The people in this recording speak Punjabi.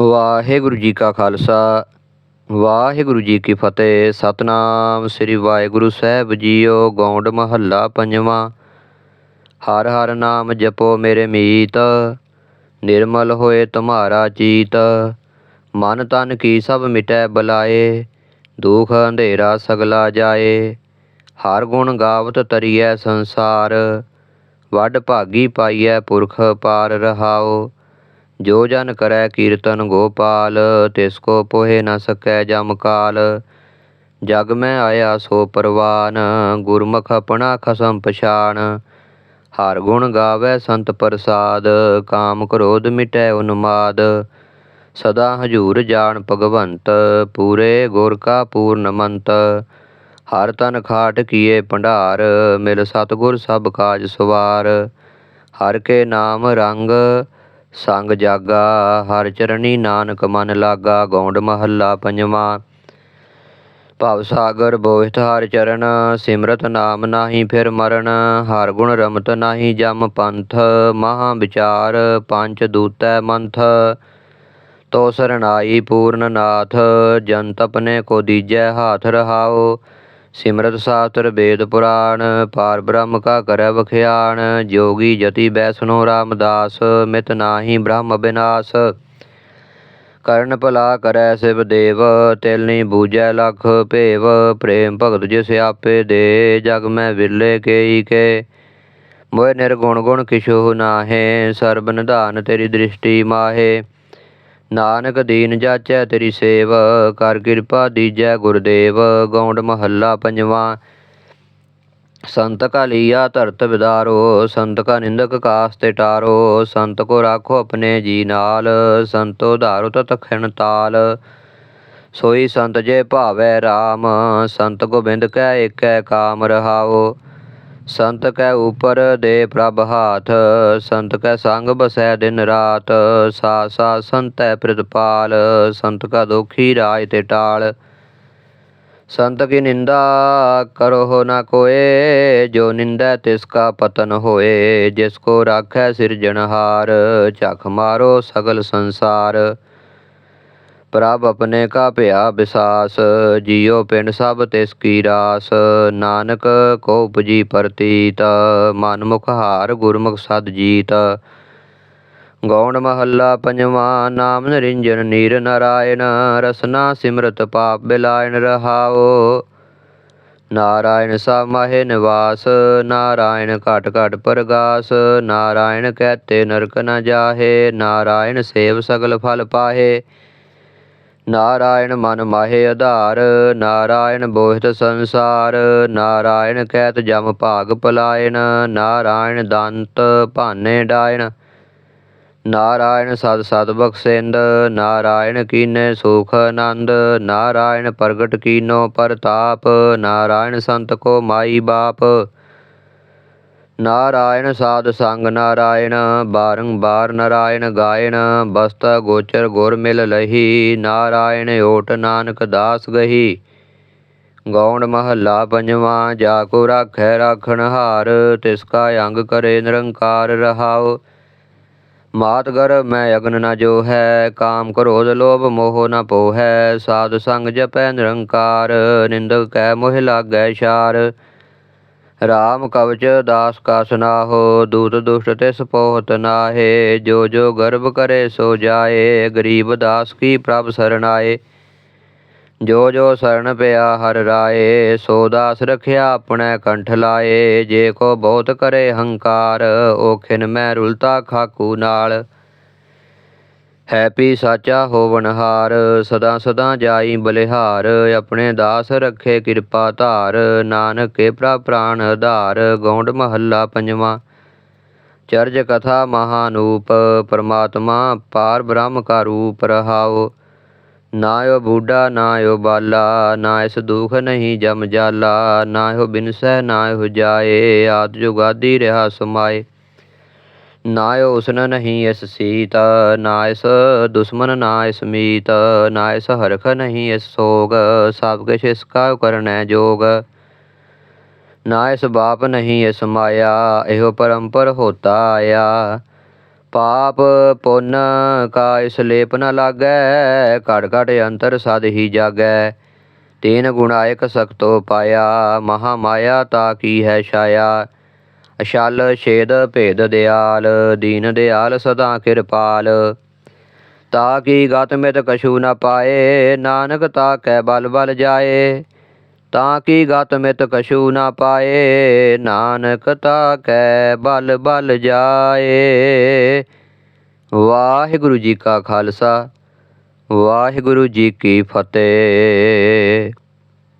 ਵਾਹਿਗੁਰੂ ਜੀ ਕਾ ਖਾਲਸਾ, ਵਾਹਿਗੁਰੂ ਜੀ ਕੀ ਫਤਿਹ। ਸਤਨਾਮ ਸ੍ਰੀ ਵਾਹਿਗੁਰੂ ਸਾਹਿਬ ਜੀਓ, ਗੌਂਡ ਮਹੱਲਾ ਪੰਜਵਾਂ। ਹਰ ਹਰ ਨਾਮ ਜਪੋ ਮੇਰੇ ਮੀਤ, ਨਿਰਮਲ ਹੋਏ ਤੁਮਾਰਾ ਚੀਤ। ਮਨ ਤਨ ਕੀ ਸਭ ਮਿਟੈ ਬਲਾਏ, ਦੁਖ ਅੰਧੇਰਾ ਸਗਲਾ ਜਾਏ। ਹਰ ਗੁਣ ਗਾਵਤ ਤਰੀਐ ਸੰਸਾਰ, ਵੱਡ ਭਾਗੀ ਪਾਈਐ ਪੁਰਖ ਪਾਰ ਰਹਾਓ ਜੋ ਜਨ ਕਰੈ ਕੀਰਤਨ ਗੋਪਾਲ, ਤਿਸ ਕੋ ਪੋਹਿ ਨ ਸਕੈ ਜਮ ਕਾਲ। ਜਗ ਮੈਂ ਆਇਆ ਸੋ ਪਰਵਾਨ, ਗੁਰਮੁਖ ਆਪਣਾ ਖਸਮ ਪਛਾਣ ਹਰ ਗੁਣ ਗਾਵੇ ਸੰਤ ਪ੍ਰਸਾਦ, ਕਾਮ ਕ੍ਰੋਧ ਮਿਟੈ ਉਨਮਾਦ। ਸਦਾ ਹਜੂਰ ਜਾਣ ਭਗਵੰਤ, ਪੂਰੇ ਗੁਰ ਕਾ ਪੂਰਨਮੰਤ ਹਰ ਤਨ ਖਾਟ ਕੀਏ ਭੰਡਾਰ, ਮਿਲ ਸਤਗੁਰ ਸਭ ਕਾਜ ਸਵਾਰ। ਹਰ ਕੇ ਨਾਮ ਰੰਗ ਸੰਗ ਜਾਗਾ, ਹਰ ਚਰਣੀ ਨਾਨਕ ਮਨ ਲਾਗਾ, ਗੌਂਡ ਮਹੱਲਾ ਪੰਜਵਾਂ। ਭਵ ਸਾਗਰ ਬੋਹਿਤ ਹਰ ਚਰਨ, ਸਿਮਰਤ ਨਾਮ ਨਾਹੀ ਫਿਰ ਮਰਨ, ਹਰ ਗੁਣ ਰਮਤ ਨਾਹੀ ਜਮ ਪੰਥ, ਮਹਾ ਵਿਚਾਰ ਪੰਚ ਦੂਤੈ ਮੰਥ। ਤੋ ਸਰਣਾਈ ਪੂਰਨ ਨਾਥ, ਜਨ ਤਪਨੇ ਕੋ ਦੀਜੈ ਹਾਥ ਰਹਾਓ ਸਿਮਰਤ ਸਾਸਤਰ ਵੇਦ ਪੁਰਾਣ, ਪਾਰ ਬ੍ਰਹਮ ਕਾ ਕਰੈ ਵਖਿਆਣ, ਜੋਗੀ ਜਤੀ ਬੈਸਨੋ ਰਾਮਦਾਸ, ਮਿਤ ਨਾਹੀ ਬ੍ਰਹਮ ਬਿਨਾਸ਼। ਕਰਨ ਭਲਾ ਕਰੈ ਸਿਵ ਦੇਵ ਤਿਲਨੀ ਬੂਜੈ ਲਖ ਭੇਵ, ਪ੍ਰੇਮ ਭਗਤ ਜਿਸ ਆਪੇ ਦੇ, ਜਗ ਮੈਂ ਵਿਰਲੇ ਕੇਈ ਕੇ। ਮੋਇ ਨਿਰਗੁਣ ਗੁਣ ਕਿਛੂ ਨਾਹੇ, ਸਰਬ ਨਿਧਾਨ ਤੇਰੀ ਦ੍ਰਿਸ਼ਟੀ ਮਾਹੇ। ਨਾਨਕ ਦੀਨ ਜਾਚੈ ਤੇਰੀ ਸੇਵ, ਕਰ ਕਿਰਪਾ ਦੀਜੈ ਗੁਰਦੇਵ, ਗੌਂਡ ਮਹੱਲਾ ਪੰਜਵਾਂ। ਸੰਤ ਕਾ ਲੀਆ ਧਰਤ ਵਿਦਾਰੋ, ਸੰਤ ਕਾ ਨਿੰਦਕ ਕਾਸ ਤੇ ਟਾਰੋ, ਸੰਤ ਕੋ ਰਾਖੋ ਆਪਣੇ ਜੀ ਨਾਲ, ਸੰਤੋ ਧਾਰੋ ਤਤਖਣ ਤਾਲ। ਸੋਈ ਸੰਤ ਜੇ ਭਾਵੈ RAM ਸੰਤ ਗੋਬਿੰਦ ਕੈ ਏਕੈ ਕਾਮ ਰਹਾਓ। ਸੰਤ ਕੈ ਉਪਰ ਦੇ ਪ੍ਰਭ ਹਾਥ, ਸੰਤ ਕੈ ਸੰਗ ਬਸੈ ਦਿਨ ਰਾਤ ਸਾ ਸਾ ਸੰਤੈ ਪ੍ਰਤਪਾਲ, ਸੰਤ ਕਾ ਦੋਖੀ ਰਾਜ ਤੇ ਟਾਲ। ਸੰਤ ਕੀ ਨਿੰਦਾ ਕਰੋ ਹੋ ਨਾ ਕੋਏ, ਜੋ ਨਿੰਦੈ ਤਿਸ ਕਾ ਪਤਨ ਹੋਏ। ਜਿਸ ਕੋ ਰਾਖੈ ਸਿਰਜਣਹਾਰ, ਝਖ ਮਾਰੋ ਸਗਲ ਸੰਸਾਰ। ਪ੍ਰਭ ਆਪਣੇ ਕਾ ਭਿਆ ਵਿਸਾਸ ਜੀਉ ਪਿੰਡ ਸਭ ਤਿਸ ਕੀ ਰਾਸ। ਨਾਨਕ ਕੋ ਉਪਜੀ ਪ੍ਰਤੀਤ, ਮਨ ਮੁਖ ਹਾਰ ਗੁਰਮੁਖ ਸਦ ਜੀਤ। ਗੌਣ ਮਹੱਲਾ ਪੰਜਵਾਂ, ਨਾਮ ਨਰਿੰਜਨ, ਨੀਰ ਨਾਰਾਇਣ, ਰਸਨਾ ਸਿਮਰਤ ਪਾਪ ਬਿਲਾਇਣ ਰਹਾਓ ਨਾਰਾਇਣ ਸਾ ਮਹਿ ਨਿਵਾਸ, ਨਾਰਾਇਣ ਘਟ ਘਟ ਪ੍ਰਗਾਸ। ਨਾਰਾਇਣ ਕਹਤੇ ਨਰਕ ਨ ਜਾਹੇ, ਨਾਰਾਇਣ ਸੇਵ ਸਗਲ ਫਲ ਪਾਹੇ। ਨਾਰਾਇਣ ਮਨ ਮਾਹੇ ਆਧਾਰ, ਨਾਰਾਇਣ ਬੋਹਿਤ ਸੰਸਾਰ, ਨਾਰਾਇਣ ਕਹਿਤ ਜਮ ਭਾਗ ਪਲਾਇਨ, ਨਾਰਾਇਣ ਦੰਤ ਭਾਨੇ ਡਾਇਣ ਨਾਰਾਇਣ ਸਦ ਸਦ ਬਖਸ਼ਿੰਦ, ਨਾਰਾਇਣ ਕੀਨੇ ਸੁਖ ਆਨੰਦ, ਨਾਰਾਇਣ ਪ੍ਰਗਟ ਕੀਨੋ ਪ੍ਰਤਾਪ, ਨਾਰਾਇਣ ਸੰਤ ਕੋ ਮਾਈ ਬਾਪ। ਨਾਰਾਇਣ ਸਾਧ ਸੰਗ ਨਾਰਾਇਣ ਬਾਰੰਬਾਰ ਨਾਰਾਇਣ ਗਾਇਣ, ਬਸਤਾ ਗੋਚਰ ਗੁਰ ਮਿਲ ਲਹੀ, ਨਾਰਾਇਣ ਓਟ ਨਾਨਕ ਦਾਸ ਗਹੀ। ਗੌਣ ਮਹੱਲਾ ਪੰਜਵਾਂ, ਜਾ ਕੋ ਰਾਖੈ ਰਾਖਣ ਹਾਰ, ਤਿਸ ਕਾ ਅੰਗ ਕਰੇ ਨਿਰੰਕਾਰ ਰਹਾਓ ਮਾਤ ਗਰ ਮੈਂ ਅਗਨ ਨਾ ਜੋ ਹੈ ਕਾਮ ਕਰੋਧ ਲੋਭ ਮੋਹ ਨ ਪੋਹੈ, ਸਾਧ ਸੰਗ ਜਪੈ ਨਿਰੰਕਾਰ, ਨਿੰਦਕ ਕੈ ਮੋਹਿ ਲਾਗੈ ਛਾਰ। ਰਾਮ ਕਵਚ ਦਾਸ ਕਾ ਸੁਨਾਹੋ ਦੂਤ ਦੁਸ਼ਟ ਤੇ ਪੋਹਤ ਨਾਹੇ, ਜੋ ਜੋ ਗਰਭ ਕਰੇ ਸੋ ਜਾਏ, ਗਰੀਬ ਦਾਸ ਕੀ ਪ੍ਰਭ ਸਰਣਾਏ। ਜੋ ਜੋ ਸਰਣ ਪਿਆ ਹਰ ਰਾਏ, ਸੋ ਦਾਸ ਰਖਿਆ ਆਪਣੇ ਕੰਠ ਲਾਏ, ਜੇ ਕੋ ਬਹੁਤ ਕਰੇ ਹੰਕਾਰ, ਓਖਿਨ ਮੈਂ ਰੁਲਤਾ ਖਾਕੂ ਨਾਲ। ਹੈਪੀ ਸਾਚਾ ਹੋਵਨਹਾਰ ਸਦਾ ਸਦਾ ਜਾਈ ਬਲਿਹਾਰ, ਆਪਣੇ ਦਾਸ ਰੱਖੇ ਕਿਰਪਾ ਧਾਰ, ਨਾਨਕ ਕੇ ਪ੍ਰਭ ਪ੍ਰਾਨ ਆਧਾਰ, ਗੌਂਡ ਮਹੱਲਾ ਪੰਜਵਾਂ। ਚਰਜ ਕਥਾ ਮਹਾਨੂਪ, ਪਰਮਾਤਮਾ ਪਾਰ ਬ੍ਰਹਮ ਕਾ ਰੂਪ ਰਹਾਓ। ਓ ਬੂਢਾ, ਨਾ ਨਾਇਓ ਬਾਲਾ, ਨਾ ਇਸ ਦੁਖ ਨਹੀਂ ਜਮ ਜਾਲਾ ਨਾਇਓ ਬਿਨਸੈ ਹੋ ਜਾਏ, ਆਦ ਜੁਗਾਦੀ ਰਹਾ ਸਮਾਏ। ਨਾਇਓ ਉਸਨ ਨਹੀਂ ਇਸ ਸੀਤ, ਨਾ ਇਸ ਦੁਸ਼ਮਨ, ਨਾ ਇਸ ਮੀਤ, ਨਾ ਇਸ ਹਰਖ ਨਹੀਂ ਇਸ ਸੋਗ, ਸਭ ਕਿਛ ਇਸ ਕਾ ਕਰਨੈ ਜੋਗ। ਨਾ ਇਸ ਬਾਪ ਨਹੀਂ ਇਸ ਮਾਇਆ, ਇਹੋ ਪਰੰਪਰ ਹੋਤਾ ਆਇਆ। ਪਾਪ ਪੁੰਨ ਕਾ ਇਸ ਲੇਪ ਨ ਲਾਗੈ, ਘੜ ਘੜ ਅੰਤਰ ਸਦ ਹੀ ਜਾਗੈ। ਤੇਨ ਗੁਣਾਇਕ ਸਕਤੋ ਪਾਇਆ ਮਹਾ ਮਾਇਆ ਤਾ ਕੀ ਹੈ ਛਾਇਆ। ਅਸ਼ਲ ਛੇਦ ਭੇਦ ਦਿਆਲ, ਦੀਨ ਦਿਆਲ ਸਦਾ ਕਿਰਪਾਲ। ਤਾ ਕੀ ਗਤ ਮਿਤ ਕਛੂ ਨ ਪਾਏ, ਨਾਨਕ ਤਾ ਕੈ ਬਲ ਬਲ ਜਾਏ। ਤਾਂ ਕੀ ਗਤ ਮਿਤ ਕਛੂ ਨ ਪਾਏ, ਨਾਨਕ ਤਾ ਕੈ ਬਲ ਬਲ ਜਾਏ। ਵਾਹਿਗੁਰੂ ਜੀ ਕਾ ਖਾਲਸਾ, ਵਾਹਿਗੁਰੂ ਜੀ ਕੀ ਫਤਿਹ।